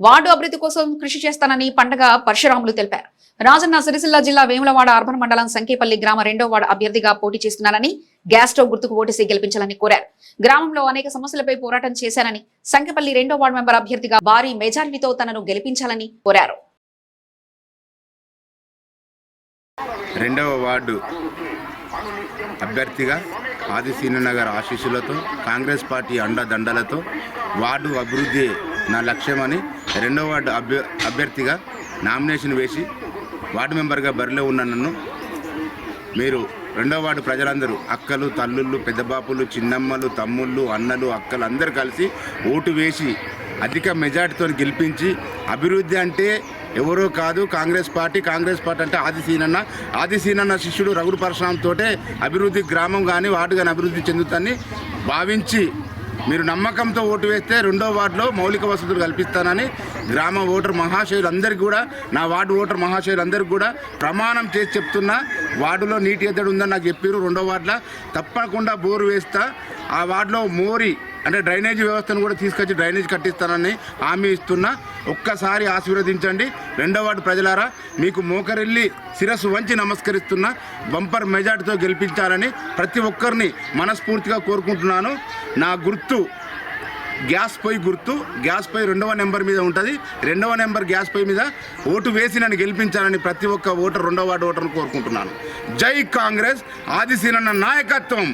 Ward అభివృద్ధి కోసం కృషి చేస్తానని పండగ పరశురాములు తెలిపారు. రాజన్న సిరిసిల్ల జిల్లా వేములవాడ అర్బన్ మండలం సంకేపల్లి గ్రామ రెండో వార్డు అభ్యర్థిగా పోటీ చేస్తున్నానని గ్యాస్ స్టవ్ గుర్తుకు ఓటేసి గెలిపించాలని కోరారు. గ్రామంలో అనేక సమస్యలపై పోరాటం చేశానని సంకేపల్లి రెండో వార్డు మెంబర్ అభ్యర్థిగా భారీ మెజారిటీతో తనను గెలిపించాలని కోరారు. రెండవ వార్డు అభ్యర్థిగా ఆదిశీనగర్ ఆశీస్సులతో కాంగ్రెస్ పార్టీ అండదండలతో వార్డు అభివృద్ధి నా లక్ష్యమని రెండవ వార్డు అభ్య అభ్యర్థిగా నామినేషన్ వేసి వార్డు మెంబర్గా బరిలో ఉన్న నన్ను మీరు రెండవ వార్డు ప్రజలందరూ అక్కలు తల్లుళ్ళు పెద్దబాపులు చిన్నమ్మలు తమ్ముళ్ళు అన్నలు అక్కలు అందరూ కలిసి ఓటు వేసి అధిక మెజార్టీతో గెలిపించి అభివృద్ధి అంటే ఎవరో కాదు కాంగ్రెస్ పార్టీ కాంగ్రెస్ పార్టీ అంటే ఆదిశీనన్న ఆదిసీనన్న శిష్యుడు రఘుడు పరశురామ్ తోటే అభివృద్ధి గ్రామం కానీ వార్డు కానీ అభివృద్ధి చెందుతుందని భావించి మీరు నమ్మకంతో ఓటు వేస్తే రెండో వార్డులో మౌలిక వసతులు కల్పిస్తానని గ్రామ ఓటర్ మహాశయులందరికీ కూడా నా వార్డు ఓటర్ మహాశయులందరికీ కూడా ప్రమాణం చేసి చెప్తున్నా వార్డులో నీటి ఎద్దడి ఉందని నాకు చెప్పారు రెండో వార్డులో. తప్పకుండా బోరు వేస్తా. ఆ వార్డులో మోరి అంటే డ్రైనేజీ వ్యవస్థను కూడా తీసుకొచ్చి డ్రైనేజ్ కట్టిస్తానని హామీ ఇస్తున్నా. ఒక్కసారి ఆశీర్వదించండి. రెండో వార్డు ప్రజలారా మీకు మోకరెళ్ళి శిరస్సు వంచి నమస్కరిస్తున్నా. బంపర్ మెజార్టీతో గెలిపించాలని ప్రతి ఒక్కరిని మనస్ఫూర్తిగా కోరుకుంటున్నాను. నా గుర్తు గ్యాస్ పొయ్యి గుర్తు గ్యాస్ పొయ్యి రెండవ నెంబర్ మీద ఉంటుంది. రెండవ నెంబర్ గ్యాస్ పొయ్యి మీద ఓటు వేసి నన్ను గెలిపించాలని ప్రతి ఒక్క ఓటర్ రెండవ వార్డు ఓటర్ను కోరుకుంటున్నాను. జై కాంగ్రెస్ ఆదిశీలన్న నాయకత్వం.